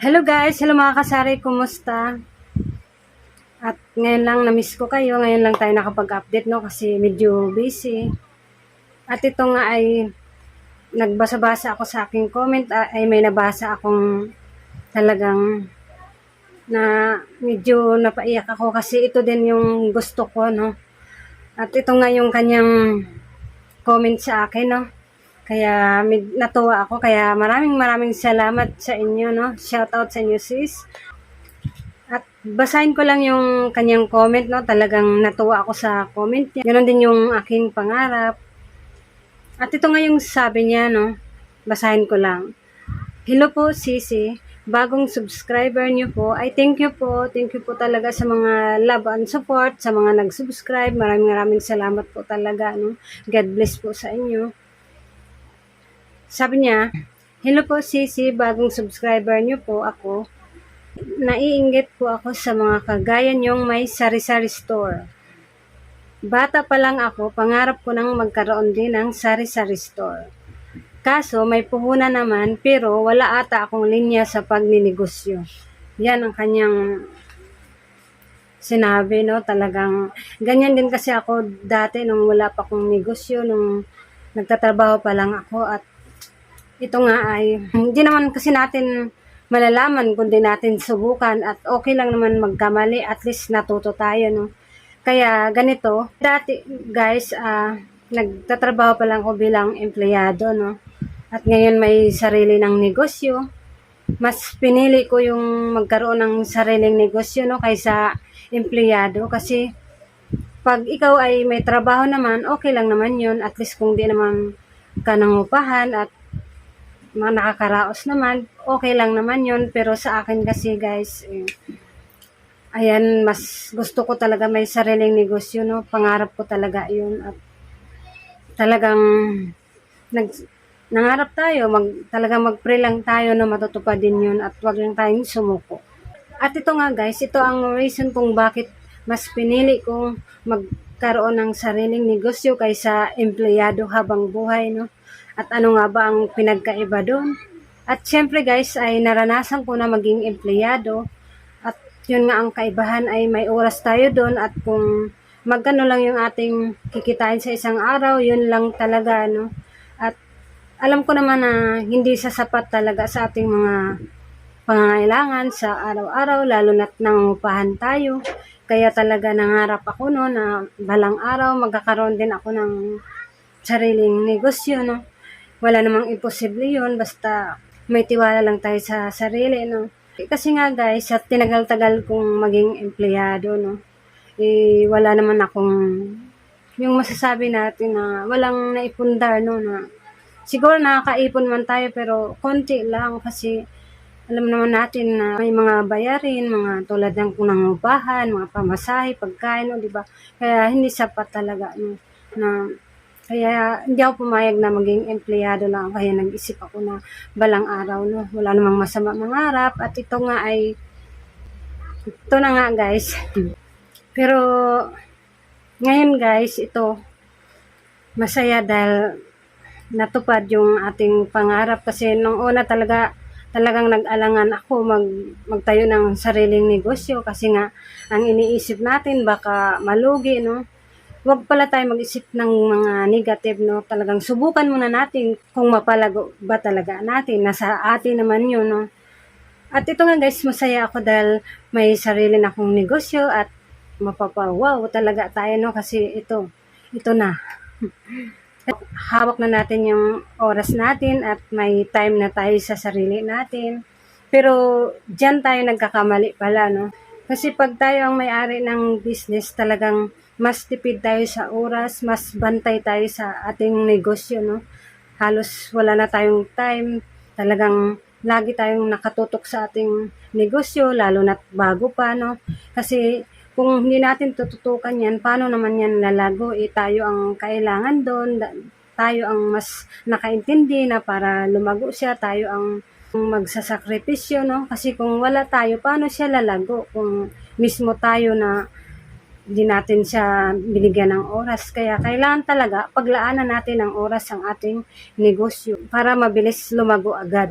Hello guys, hello mga kasari, kumusta? At ngayon lang na-miss ko kayo, ngayon lang tayo nakapag-update no kasi medyo busy. At ito nga ay nagbasa-basa ako sa aking comment ah, ay may nabasa akong talagang na medyo napaiyak ako kasi ito din yung gusto ko no. At ito nga yung kanyang comment sa akin no. Kaya natuwa ako. Kaya maraming maraming salamat sa inyo, no? Shout out sa inyo, sis. At basahin ko lang yung kanyang comment, no? Talagang natuwa ako sa comment niya. Ganon din yung aking pangarap. At ito nga yung sabi niya, no? Basahin ko lang. Hello po, Sisi. Bagong subscriber niyo po. Ay, thank you po. Thank you po talaga sa mga love and support, sa mga nag-subscribe. Maraming maraming salamat po talaga, no? God bless po sa inyo. Sabi niya, Hello po Sisi, bagong subscriber niyo po ako. Naiinggit po ako sa mga kagaya niyong may sari-sari store. Bata pa lang ako, pangarap ko nang magkaroon din ng sari-sari store. Kaso may puhunan naman pero wala ata akong linya sa pagninegosyo. Yan ang kanyang sinabi, no? Talagang ganyan din kasi ako dati nung wala pa akong negosyo, nung nagtatrabaho pa lang ako at ito nga ay hindi naman kasi natin malalaman kundi natin subukan at okay lang naman magkamali. At least natuto tayo no? Kaya ganito dati guys ah nagtatrabaho pa lang ako bilang empleyado no? At ngayon may sarili ng negosyo. Mas pinili ko yung magkaroon ng sariling negosyo no kaysa empleyado. Kasi pag ikaw ay may trabaho naman okay lang naman yun. At least kung di naman ka nangupahan at mga nakakaraos naman, okay lang naman yun. Pero sa akin kasi guys, eh, ayan, mas gusto ko talaga may sariling negosyo, no? Pangarap ko talaga yun. At talagang nag, nangarap tayo, mag, talagang mag-pray lang tayo na matutupad din yun at wag lang tayong sumuko. At ito nga guys, ito ang reason kung bakit mas pinili kong magkaroon ng sariling negosyo kaysa empleyado habang buhay, no? At ano nga ba ang pinagkaiba doon? At syempre guys, ay naranasan ko na maging empleyado. At yun nga ang kaibahan ay may oras tayo doon at kung magkano lang yung ating kikitain sa isang araw, yun lang talaga, no? At alam ko naman na hindi sasapat talaga sa ating mga pangangailangan sa araw-araw, lalo na't nangungupahan tayo. Kaya talaga nangarap ako no na balang araw magkakaroon din ako ng sariling negosyo, no? Wala namang imposible yun, basta may tiwala lang tayo sa sarili, no? Kasi nga guys, at tinagal-tagal kong maging empleyado, no? Eh, wala naman akong yung masasabi natin na walang naipundar, no? Na, siguro nakakaipon man tayo, pero konti lang kasi alam naman natin na may mga bayarin, mga tulad ng nangupahan, mga pamasahe, pagkain, no, di ba? Kaya hindi sapat talaga, no? Na kaya hindi ako pumayag na maging empleyado lang. Kaya nag-isip ako na balang araw, no? Wala namang masama mangarap. At ito nga ay, ito na nga guys. Pero, ngayon guys, ito, masaya dahil natupad yung ating pangarap kasi nung una talaga talagang nag-alangan ako mag magtayo ng sariling negosyo kasi nga ang iniisip natin baka malugi no wag pala tayo mag-isip ng mga negative, no? Talagang subukan muna natin kung mapalago ba talaga natin. Nasa atin naman yun, no? At ito nga guys, masaya ako dahil may sarili na akong negosyo at mapapawaw talaga tayo, no? Kasi ito, ito na. Hawak na natin yung oras natin at may time na tayo sa sarili natin. Pero dyan tayo nagkakamali pala, no? Kasi pag tayo ang may-ari ng business, talagang mas tipid tayo sa oras, mas bantay tayo sa ating negosyo, no? Halos wala na tayong time, talagang lagi tayong nakatutok sa ating negosyo, lalo na bago pa, no? Kasi kung hindi natin tututukan yan, paano naman yan lalago? Eh, tayo ang kailangan doon, tayo ang mas nakaintindi na para lumago siya, tayo ang magsasakripisyo, no? Kasi kung wala tayo, paano siya lalago? Kung mismo tayo na hindi natin siya binigyan ng oras. Kaya kailangan talaga paglaanan natin ng oras ang ating negosyo para mabilis lumago agad.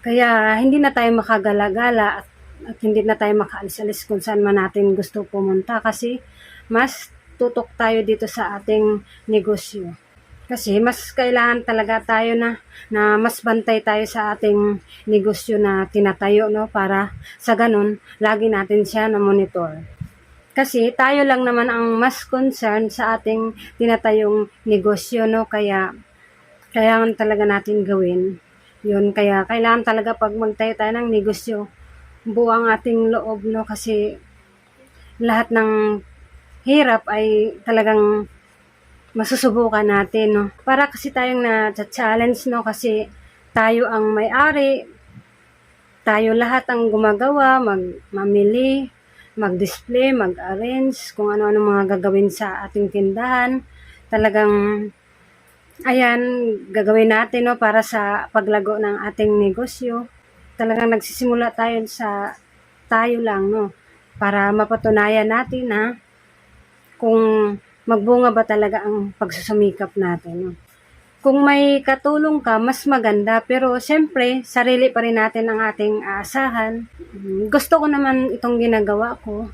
Kaya hindi na tayo makagala-gala at, at hindi na tayo makaalis-alis kung saan man natin gusto pumunta kasi mas tutok tayo dito sa ating negosyo. Kasi mas kailangan talaga tayo na na mas bantay tayo sa ating negosyo na tinatayo no para sa ganun lagi natin siya na monitor. Kasi tayo lang naman ang mas concerned sa ating tinatayong negosyo no kaya kailangan talaga natin gawin. Yun kaya kailangan talaga pag magtayo tayo ng negosyo buo ang ating loob no kasi lahat ng hirap ay talagang masusubukan natin, no? Para kasi tayong na-challenge, no? Kasi tayo ang may-ari, tayo lahat ang gumagawa, mag mamili, mag-display, mag-arrange, kung ano-ano mga gagawin sa ating tindahan. Talagang, ayan, gagawin natin, no? Para sa paglago ng ating negosyo. Talagang nagsisimula tayo sa tayo lang, no? Para mapatunayan natin na kung magbunga ba talaga ang pagsusumikap natin. No? Kung may katulong ka, mas maganda. Pero siyempre, sarili pa rin natin ang ating aasahan. Mm, Gusto ko naman itong ginagawa ko.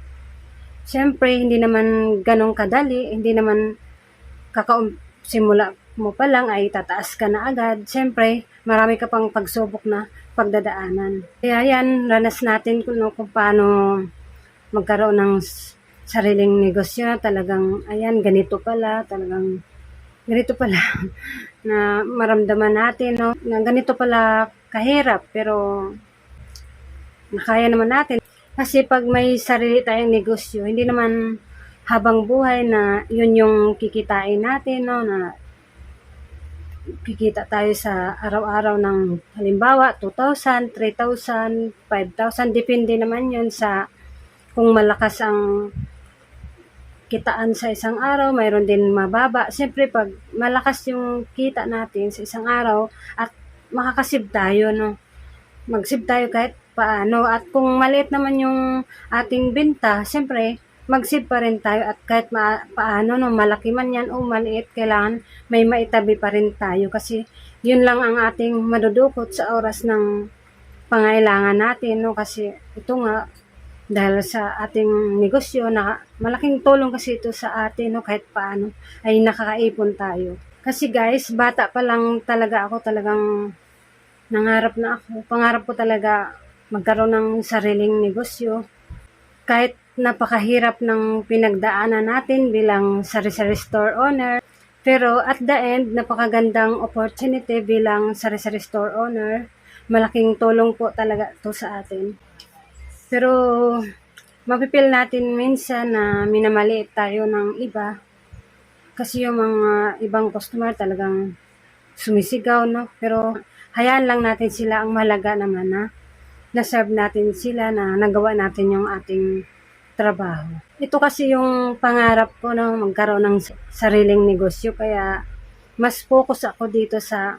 Siyempre, hindi naman ganong kadali. Hindi naman kakasimula mo pa lang ay tataas ka na agad. Siyempre, marami ka pang pagsubok na pagdadaanan. Kaya yan, ranas natin kung, kung paano magkaroon ng sariling negosyo talagang, ayan, ganito pala, talagang ganito pala na maramdaman natin, no, na ganito pala kahirap, pero nakaya naman natin. Kasi pag may sarili tayong negosyo, hindi naman habang buhay na yun yung kikitain natin, no, na kikita tayo sa araw-araw ng halimbawa 2,000, 3,000, 5,000 depende naman yun sa kung malakas ang kitaan sa isang araw, mayroon din mababa. Siyempre, pag malakas yung kita natin sa isang araw at makakasib tayo, no? Magsib tayo kahit paano. At kung maliit naman yung ating binta, siyempre, magsib pa rin tayo at kahit ma- paano, no, malaki man yan o maliit, kailangan may maitabi pa rin tayo kasi yun lang ang ating madudukot sa oras ng pangailangan natin, no, kasi ito nga, dahil sa ating negosyo na malaking tulong kasi ito sa atin no kahit paano ay nakakaipon tayo. Kasi guys, bata pa lang talaga ako talagang nangarap na ako. Pangarap ko talaga magkaroon ng sariling negosyo. Kahit napakahirap ng pinagdaanan natin bilang sari-sari store owner. Pero at the end, napakagandang opportunity bilang sari-sari store owner. Malaking tulong po talaga to sa atin. Pero mapipil natin minsan na minamaliit tayo ng iba. Kasi yung mga ibang customer talagang sumisigaw, no? Pero hayaan lang natin sila ang mahalaga naman na na-serve natin sila na nagawa natin yung ating trabaho. Ito kasi yung pangarap ko no, magkaroon ng sariling negosyo kaya mas focus ako dito sa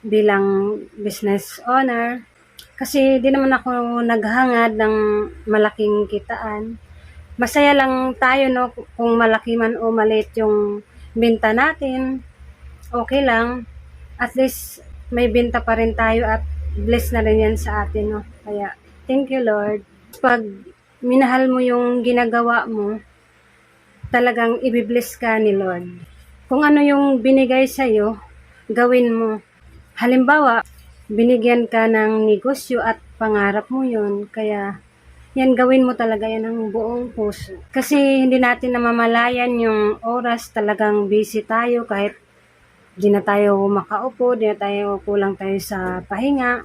bilang business owner kasi di naman ako naghangad ng malaking kitaan. Masaya lang tayo no kung malaki man o maliit yung binta natin. Okay lang. At least may binta pa rin tayo at bless na rin yan sa atin no. Kaya thank you Lord. Pag minahal mo yung ginagawa mo, talagang ibibless ka ni Lord. Kung ano yung binigay sa'yo, gawin mo. Halimbawa, binigyan ka ng negosyo at pangarap mo yun. Kaya, yan gawin mo talaga yan ng buong puso. Kasi hindi natin namamalayan yung oras talagang busy tayo kahit di na tayo makaupo, di na tayo kulang tayo sa pahinga.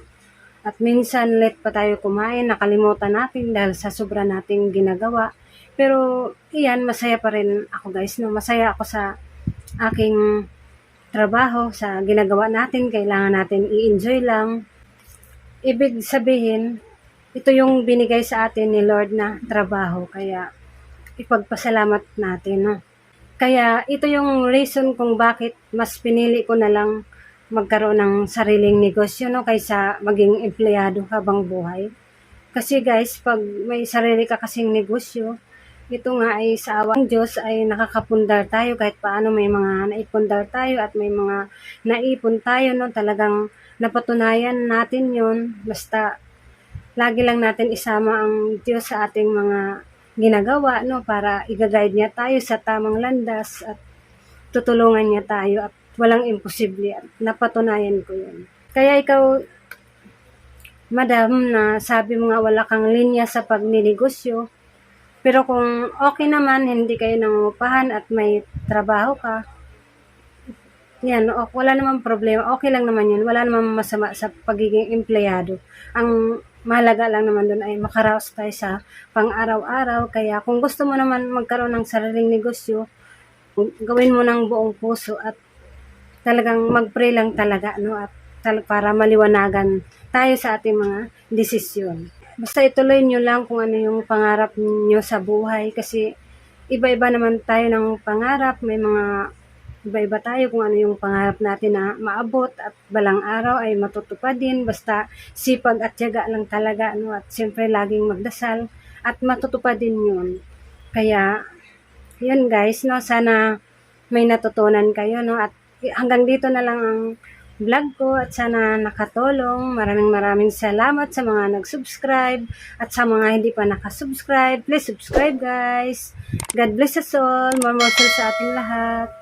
At minsan late pa tayo kumain, nakalimutan natin dahil sa sobra nating ginagawa. Pero iyan, masaya pa rin ako guys. No? Masaya ako sa aking trabaho, sa ginagawa natin. Kailangan natin i-enjoy lang. Ibig sabihin, ito yung binigay sa atin ni Lord na trabaho. Kaya ipagpasalamat natin. No? Kaya ito yung reason kung bakit mas pinili ko na lang magkaroon ng sariling negosyo no kaysa maging empleyado habang buhay. Kasi guys, pag may sarili ka kasing negosyo, ito nga ay sa awang Diyos ay nakakapundar tayo kahit paano may mga naipundar tayo at may mga naipon tayo no? Talagang napatunayan natin yon basta lagi lang natin isama ang Diyos sa ating mga ginagawa no? Para i-guide niya tayo sa tamang landas at tutulungan niya tayo at walang imposible at napatunayan ko yun. Kaya ikaw, madam, na sabi mo nga wala kang linya sa pagninegosyo, pero kung okay naman, hindi kayo nangungupahan at may trabaho ka, yan, wala namang problema. Okay lang naman yun. Wala namang masama sa pagiging empleyado. Ang mahalaga lang naman doon ay makaraos tayo sa pang-araw-araw. Kaya kung gusto mo naman magkaroon ng sariling negosyo, gawin mo ng buong puso at talagang mag-pray lang talaga no at para maliwanagan tayo sa ating mga desisyon. Basta ituloy nyo lang kung ano yung pangarap nyo sa buhay. Kasi iba-iba naman tayo ng pangarap, may mga iba-iba tayo kung ano yung pangarap natin na maabot at balang araw ay matutupad din. Basta sipag at tiyaga lang talaga no? At siyempre laging magdasal at matutupad din yun. Kaya yun guys, no, sana may natutunan kayo, no, at hanggang dito na lang ang vlog ko at sana nakatulong. Maraming maraming salamat sa mga nag-subscribe at sa mga hindi pa nakasubscribe. Please subscribe guys. God bless us all. More more sa ating lahat.